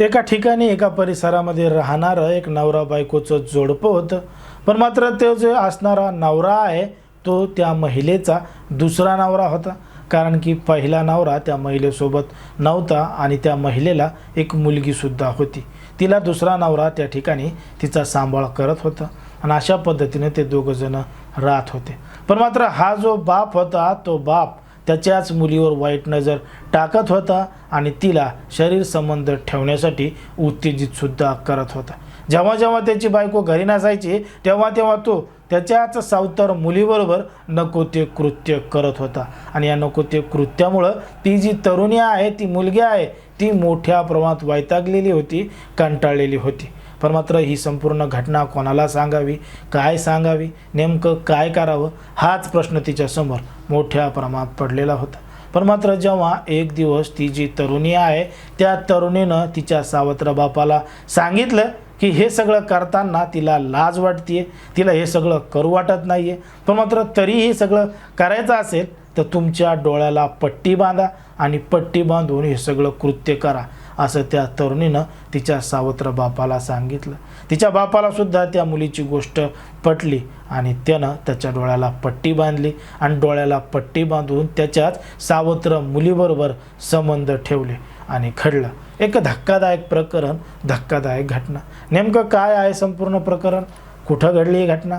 एका ठिकाणी एका परिसरामध्ये राहणारं एक नवरा बायकोचं जोडपं होतं पण मात्र तो जो असणारा नवरा आहे तो त्या महिलेचा दुसरा नवरा होता. कारण की पहिला नवरा त्या महिलेसोबत नव्हता आणि त्या महिलेला एक मुलगीसुद्धा होती. तिला दुसरा नवरा त्या ठिकाणी तिचा सांभाळ करत होता आणि अशा पद्धतीने ते दोघंजणं राहत होते. पण मात्र हा जो बाप होता तो बाप त्याच्याच मुलीवर वाईट नजर टाकत होता आणि तिला शरीर संबंध ठेवण्यासाठी उत्तेजितसुद्धा करत होता. जेव्हा जेव्हा त्याची बायको घरी नसायची तेव्हा तेव्हा तो त्याच्याच सावतर मुलीबरोबर नको ते कृत्य करत होता. आणि या नको ते कृत्यामुळं ती जी तरुणी आहे ती मुलगी आहे ती मोठ्या प्रमाणात वैतागलेली होती कंटाळलेली होती. पण मात्र ही संपूर्ण घटना कोणाला सांगावी काय सांगावी नेमकं काय करावं हाच प्रश्न तिच्यासमोर मोठ्या प्रमाणात पडलेला होता. पण मात्र जेव्हा एक दिवस ती जी तरुणी आहे त्या तरुणीनं तिच्या सावत्र बापाला सांगितलं की हे सगळं करताना तिला लाज वाटते तिला हे सगळं करू वाटत नाही आहे पण मात्र तरीही सगळं करायचं असेल तर तुमच्या डोळ्याला पट्टी बांधा आणि पट्टी बांधून हे सगळं कृत्य करा असं त्या तरुणीनं तिच्या सावत्र बापाला सांगितलं. तिच्या बापाला सुद्धा त्या मुलीची गोष्ट पटली आणि त्यानं त्याच्या डोळ्याला पट्टी बांधली आणि डोळ्याला पट्टी बांधून त्याच्याच सावत्र मुलीबरोबर संबंध ठेवले आणि घडलं. एक धक्कादायक प्रकरण धक्कादायक घटना. नेमकं काय आहे संपूर्ण प्रकरण? कुठं घडली ही घटना?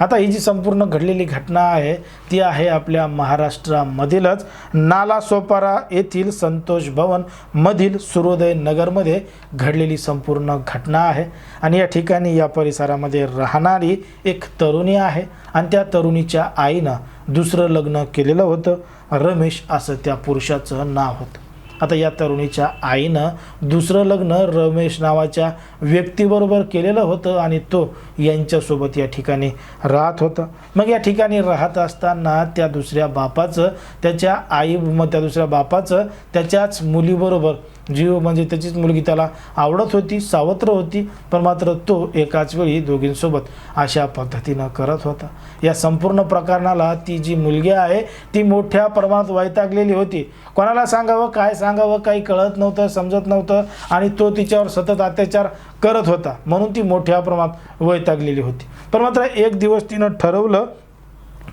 आता ही जी संपूर्ण घडलेली घटना आहे ती आहे आपल्या महाराष्ट्रामधीलच. नालासोपारा येथील संतोष भवन मधील सूर्योदय नगरमध्ये घडलेली संपूर्ण घटना आहे. आणि या ठिकाणी या परिसरामध्ये राहणारी एक तरुणी आहे आणि त्या तरुणीच्या आईनं दुसरं लग्न केलेलं होतं. रमेश असं त्या पुरुषाचं नाव होतं. आता या तरुणीच्या आईनं दुसरं लग्न रमेश नावाच्या व्यक्तीबरोबर केलेलं होतं आणि तो यांच्यासोबत या ठिकाणी राहत होता. मग या ठिकाणी राहत असताना त्या दुसऱ्या बापाचं त्याच्या आई मग त्या दुसऱ्या बापाचं त्याच्याच मुलीबरोबर जीव म्हणजे त्याचीच मुलगी त्याला आवडत होती सावत्र होती पण मात्र तो एकाच वेळी दोघींसोबत अशा पद्धतीनं करत होता. या संपूर्ण प्रकरणाला ती जी मुलगी आहे ती मोठ्या प्रमाणात वैतागलेली होती. कोणाला सांगावं काय सांगावं काही कळत नव्हतं समजत नव्हतं आणि तो तिच्यावर सतत अत्याचार करत होता. म्हणून ती मोठ्या प्रमाणात वैतागलेली होती. पण मात्र एक दिवस तिनं ठरवलं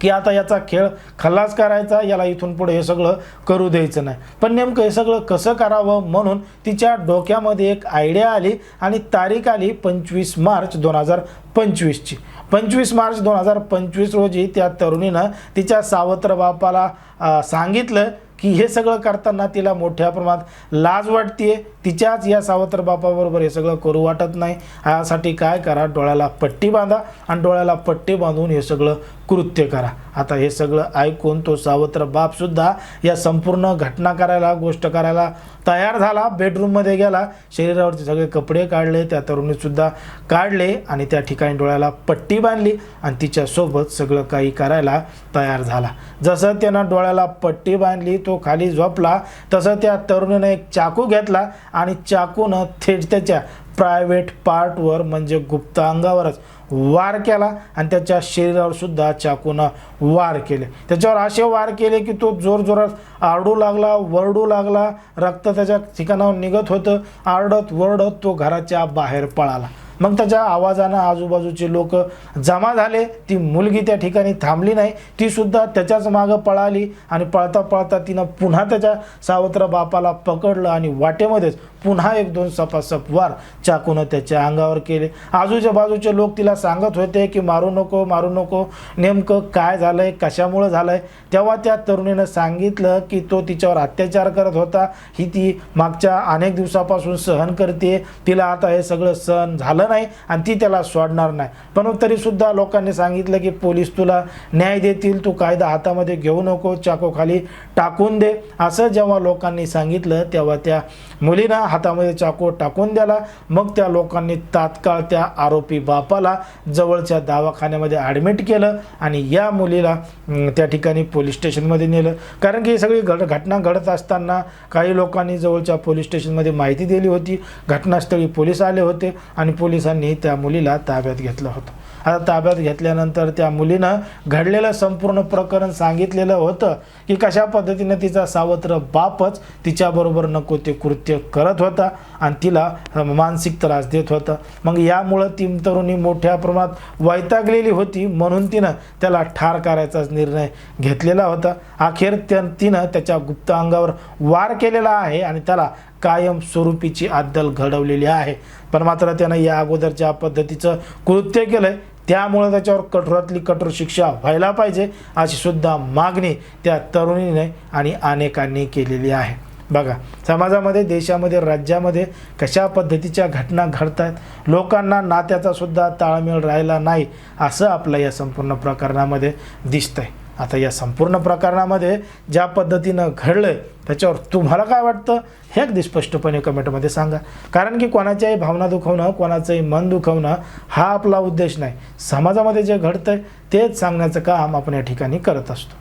की आता याचा खेळ खल्लास करायचा याला इथून पुढे हे सगळं करू द्यायचं नाही. पण नेमकं हे सगळं कसं करावं म्हणून तिच्या डोक्यामध्ये एक आयडिया आली आणि तारीख आली पंचवीस मार्च दोन हजार पंचवीसची. पंचवीस मार्च दोन हजार पंचवीस रोजी त्या तरुणीनं तिच्या सावत्र बापाला सांगितलं की हे सगळं करताना तिला मोठ्या प्रमाणात लाज वाटते तिच्याच या सावत्र बापाबरोबर हे सगळं करू वाटत नाही. यासाठी काय करा? डोळ्याला पट्टी बांधा आणि डोळ्याला पट्टी बांधून हे सगळं कृत्य करा. आता हे सगळं ऐकून तो सावत्र बापसुद्धा या संपूर्ण घटना करायला गोष्ट करायला तयार झाला. बेडरूममध्ये गेला. शरीरावरचे सगळे कपडे काढले. त्या तरुणीसुद्धा काढले आणि त्या ठिकाणी डोळ्याला पट्टी बांधली आणि तिच्यासोबत सगळं काही करायला तयार झाला. जसं त्यानं डोळ्याला पट्टी बांधली तो खाली झोपला. तसं त्या तरुणीनं एक चाकू घेतला आणि चाकूनं थेट त्याच्या प्रायव्हेट पार्टवर म्हणजे गुप्त अंगावरच वार केला आणि त्याच्या शरीरावर सुद्धा चाकूनं वार केले. त्याच्यावर असे वार केले की तो जोरजोरात आरडू लागला वरडू लागला. रक्त त्याच्या ठिकाणावर निघत होतं. आरडत वरडत तो घराच्या बाहेर पळाला. मग त्याच्या आवाजानं आजूबाजूचे लोक जमा झाले. ती मुलगी त्या ठिकाणी थांबली नाही. ती सुद्धा त्याच्याच मागं पळाली आणि पळता पळता तिनं पुन्हा त्याच्या सावत्र बापाला पकडलं आणि वाटेमध्येच पुन्हा एक दोन सपासप वार चाकूनं त्याच्या अंगावर केले. आजूच्या बाजूचे लोक तिला सांगत होते की मारू नको मारू नको. नेमकं काय झालंय? कशामुळं झालंय? तेव्हा त्या तरुणीनं सांगितलं की तो तिच्यावर अत्याचार करत होता. ही ती मागच्या अनेक दिवसापासून सहन करते तिला आता हे सगळं सहन झालं नाही आणि ती त्याला सोडणार नाही. पण तरीसुद्धा लोकांनी सांगितलं की पोलीस तुला न्याय देतील तू कायदा हातामध्ये घेऊ नको चाकोखाली टाकून दे. असं जेव्हा लोकांनी सांगितलं तेव्हा त्या मुलीनं हातामध्ये चाकू टाकून द्याला. मग त्या लोकांनी तात्काळ त्या आरोपी बापाला जवळच्या दवाखान्यामध्ये ॲडमिट केलं आणि या मुलीला त्या ठिकाणी पोलीस स्टेशनमध्ये नेलं. कारण की ही सगळी घड घटना घडत असताना काही लोकांनी जवळच्या पोलीस स्टेशनमध्ये माहिती दिली होती. घटनास्थळी पोलीस आले होते आणि पोलीस पोलिसांनी त्या मुलीला ताब्यात घेतलं होतं. आता ताब्यात घेतल्यानंतर त्या मुलीनं घडलेलं संपूर्ण प्रकरण सांगितलेलं होतं की कशा पद्धतीनं तिचा सावत्र बापच तिच्याबरोबर नको ते कृत्य करत होता आणि तिला मानसिक त्रास देत होता. मग यामुळं ती तरुणी मोठ्या प्रमाणात वैतागलेली होती म्हणून तिनं त्याला ठार करायचाच निर्णय घेतलेला होता. अखेर त्या तिनं त्याच्या गुप्त अंगावर वार केलेला आहे आणि त्याला कायम स्वरूपीची अद्दल घडवलेली आहे. पण मात्र त्यानं या अगोदरच्या पद्धतीचं कृत्य केलं आहे त्यामुळं त्याच्यावर कठोरातली कठोर शिक्षा व्हायला पाहिजे अशी सुद्धा मागणी त्या तरुणीने आणि अनेकांनी केलेली आहे. बघा समाजामध्ये देशामध्ये राज्यामध्ये कशा पद्धतीच्या घटना घडत आहेत लोकांना नात्याचा सुद्धा ताळमेळ राहिला नाही असं आपलं या संपूर्ण प्रकरणामध्ये दिसतंय. आता या संपूर्ण प्रकरणामध्ये ज्या पद्धतीनं घडलंय त्याच्यावर तुम्हाला काय वाटतं? हे अगदी स्पष्टपणे कमेंटमध्ये सांगा. कारण की कोणाच्याही भावना दुखवणं कोणाचंही मन दुखवणं हा आपला उद्देश नाही. समाजामध्ये जे घडतंय तेच सांगण्याचं काम आपण या ठिकाणी करत असतो.